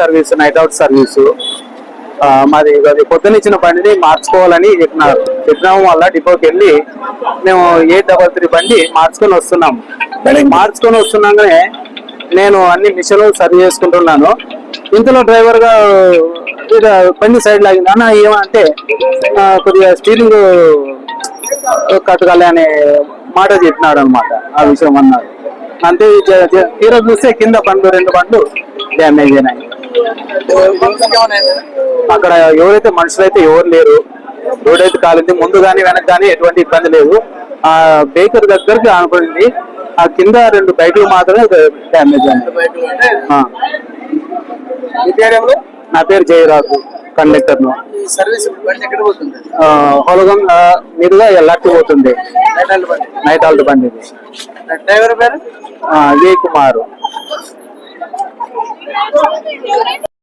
Service night out service. మాది అది పొద్దునిచ్చిన బండిని మార్చుకోవాలని చెప్పినారు. చెప్పినాం వల్ల డిపోకి వెళ్ళి మేము ఎయిట్ డబల్ త్రీ బండి మార్చుకొని వస్తున్నాం. మార్చుకొని వస్తున్నాగానే నేను అన్ని మిషన్లు సర్వ్ చేసుకుంటున్నాను. ఇంతలో డ్రైవర్గా బండి సైడ్ లాగింది. అన్న ఏమంటే కొద్దిగా స్టీరింగ్ కట్టుకోవాలి అనే మాట చెప్పినాడు అనమాట ఆ విషయం అన్నాడు. అంతే తీరా చూస్తే కింద బండ్లు రెండు బండ్లు డ్యామేజ్ అయినాయి. అక్కడ ఎవరైతే మనుషులు అయితే ఎవరు లేరు రోడ్ అయితే కాలింది ముందు కానీ వెనక కానీ ఎటువంటి ఇబ్బంది లేదు ఆ బేకర్ దగ్గరికి ఆనుకుంది ఆ కింద రెండు బైకులు మాత్రమే డ్యామేజ్ అయింది. నా పేరు జయరాజు కండక్టర్ను హోలగం మీదుగా ఎల్లాకి పోతుంది. నైట్ ఆల్ట్ బండి. డ్రైవర్ పేరు? విజయ్ కుమార్. I'm telling.